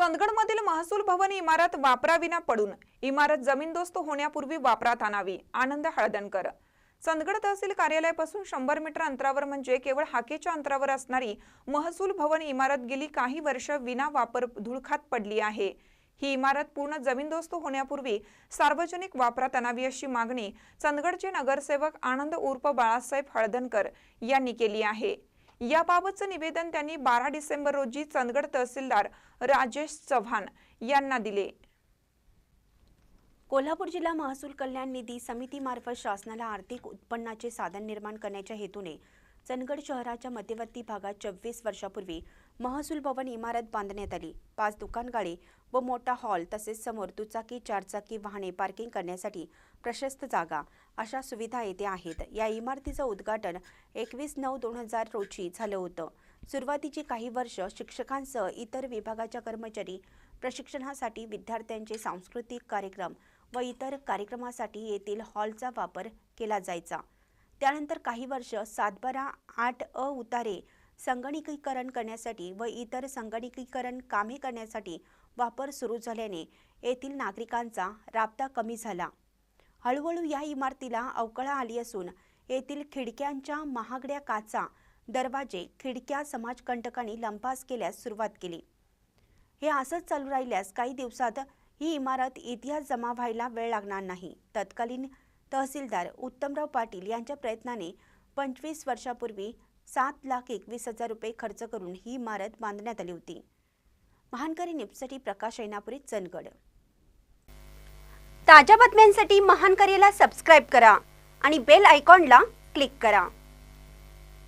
चंदगडमधील महसूल भवन इमारत वापराविना पडून इमारत जमीनदोस्त होण्यापूर्वी वापरात आणावी आनंद हळदणकर. चंदगड तहसील कार्यालयापासून शंभर मीटर अंतरावर म्हणजे केवळ हाकेच्या अंतरावर असणारी महसूल भवन इमारत गेली काही वर्ष विना वापर धुळखात पडली आहे. ही इमारत पूर्ण जमीनदोस्त होण्यापूर्वी सार्वजनिक वापरात आणावी अशी मागणी चंदगडचे नगरसेवक आनंद उर्फ बाळासाहेब हळदणकर यांनी केली आहे. याबाबतचं निवेदन त्यांनी बारा डिसेंबर रोजी चंदगड तहसीलदार राजेश चव्हाण यांना दिले. कोल्हापूर जिल्हा महसूल कल्याण निधी समितीमार्फत शासनाला आर्थिक उत्पन्नाचे साधन निर्माण करण्याच्या हेतूने चंदगड शहराच्या मध्यवर्ती भागात चव्वीस वर्षापूर्वी महसूल भवन इमारत बांधण्यात आली. पाच दुकानगाळे व मोठा हॉल तसेच समोर दुचाकी चारचाकी वाहने पार्किंग करण्यासाठी प्रशस्त जागा अशा सुविधा येथे आहेत. या इमारतीचं उद्घाटन एकवीस नऊ दोन हजार रोजी झालं होतं. सुरुवातीची काही वर्ष शिक्षकांसह इतर विभागाच्या कर्मचारी प्रशिक्षणासाठी विद्यार्थ्यांचे सांस्कृतिक कार्यक्रम व इतर कार्यक्रमासाठी येथील हॉलचा वापर केला जायचा. त्यानंतर काही वर्ष सातबारा आठ अ उतारे संगणकीकरण करण्यासाठी व इतर संगणकीकरण कामे करण्यासाठी वापर सुरू झाल्याने येथील नागरिकांचा राबता कमी झाला. हळूहळू या इमारतीला अवकळा आली असून येथील खिडक्यांच्या महागड्या काचा दरवाजे खिडक्या समाजकंटकांनी लंपास केल्यास सुरुवात केली. हे असंच चालू राहिल्यास काही दिवसात ही इमारत इतिहास जमा व्हायला वेळ लागणार नाही. तत्कालीन तहसीलदार उत्तमराव पाटील यांच्या प्रयत्नाने पंचवीस वर्षापूर्वी सात लाख एकवीस हजार रुपये खर्च करून ही इमारत बांधण्यात आली होती. महानकरी न्यूजसाठी प्रकाश ऐनापुरी चंदगड. ताज्या बातम्यांसाठी महानकरीला सबस्क्राईब करा आणि बेल आयकॉनला क्लिक करा.